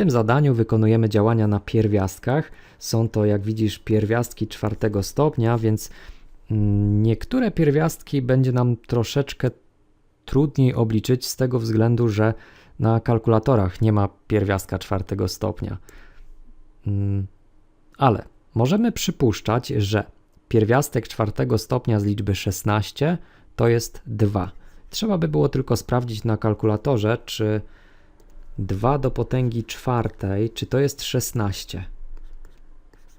tym zadaniu wykonujemy działania na pierwiastkach. Są to, jak widzisz, pierwiastki czwartego stopnia, więc mm, niektóre pierwiastki będzie nam troszeczkę trudniej obliczyć z tego względu, że na kalkulatorach nie ma pierwiastka czwartego stopnia. Mm, Ale możemy przypuszczać, że pierwiastek czwartego stopnia z liczby 16 to jest 2. Trzeba by było tylko sprawdzić na kalkulatorze, czy 2 do potęgi czwartej, czy to jest 16.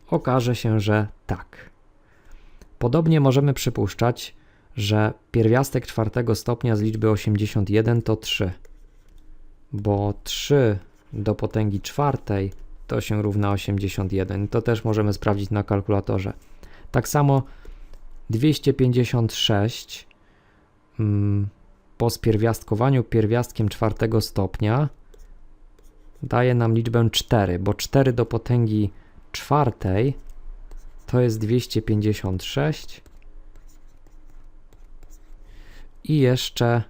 Okaże się, że tak. Podobnie możemy przypuszczać, że pierwiastek czwartego stopnia z liczby 81 to 3, bo 3 do potęgi czwartej to się równa 81. To też możemy sprawdzić na kalkulatorze. Tak samo 256 mm, po spierwiastkowaniu pierwiastkiem czwartego stopnia daje nam liczbę 4, bo 4 do potęgi czwartej to jest 256 i jeszcze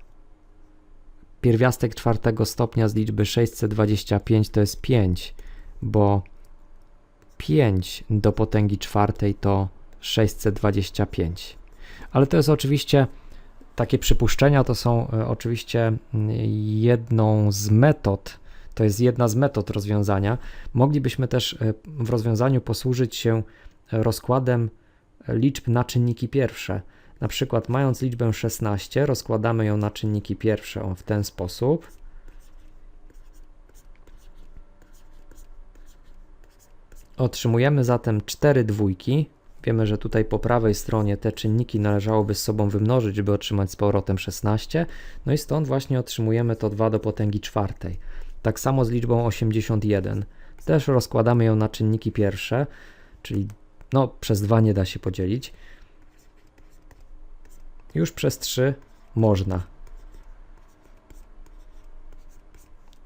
pierwiastek czwartego stopnia z liczby 625 to jest 5, bo 5 do potęgi czwartej to 625. Ale to jest oczywiście takie przypuszczenia, to są e, oczywiście mm, jedną z metod, to jest jedna z metod rozwiązania. Moglibyśmy też e, w rozwiązaniu posłużyć się rozkładem liczb na czynniki pierwsze. Na przykład mając liczbę 16, rozkładamy ją na czynniki pierwsze o, w ten sposób. Otrzymujemy zatem 4 dwójki. Wiemy, że tutaj po prawej stronie te czynniki należałoby z sobą wymnożyć, żeby otrzymać z powrotem 16. No i stąd właśnie otrzymujemy to 2 do potęgi czwartej. Tak samo z liczbą 81. Też rozkładamy ją na czynniki pierwsze, czyli no, przez 2 nie da się podzielić. Już przez 3 można.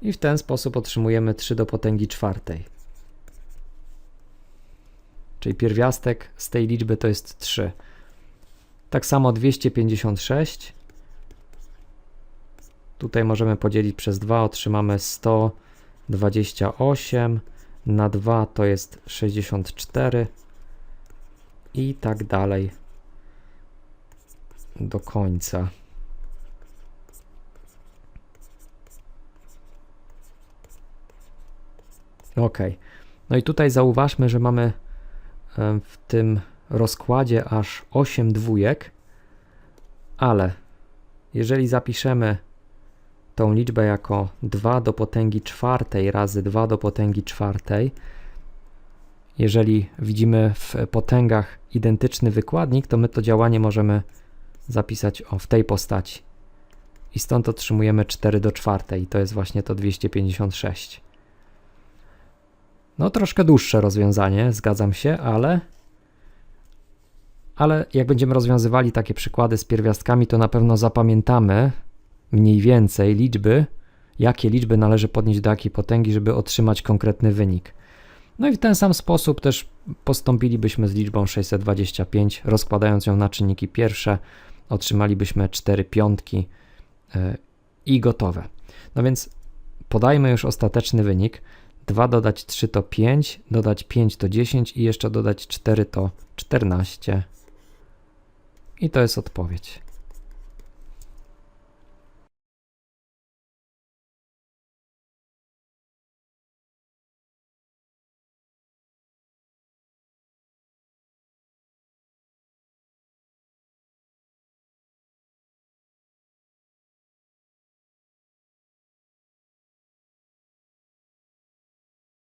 I w ten sposób otrzymujemy 3 do potęgi czwartej. Czyli pierwiastek z tej liczby to jest 3. Tak samo 256. Tutaj możemy podzielić przez 2, otrzymamy 128. Na 2 to jest 64. I tak dalej do końca. Ok. No i tutaj zauważmy, że mamy w tym rozkładzie aż 8 dwójek, ale jeżeli zapiszemy tą liczbę jako 2 do potęgi czwartej razy 2 do potęgi czwartej, jeżeli widzimy w potęgach identyczny wykładnik, to my to działanie możemy zapisać o, w tej postaci. I stąd otrzymujemy 4 do czwartej. To jest właśnie to 256. No troszkę dłuższe rozwiązanie, zgadzam się, ale ale jak będziemy rozwiązywali takie przykłady z pierwiastkami, to na pewno zapamiętamy mniej więcej liczby, jakie liczby należy podnieść do jakiej potęgi, żeby otrzymać konkretny wynik. No i w ten sam sposób też postąpilibyśmy z liczbą 625, rozkładając ją na czynniki pierwsze, otrzymalibyśmy 4 piątki e, i gotowe. No więc podajmy już ostateczny wynik. 2 dodać 3 to 5, dodać 5 to 10 i jeszcze dodać 4 to 14. I to jest odpowiedź.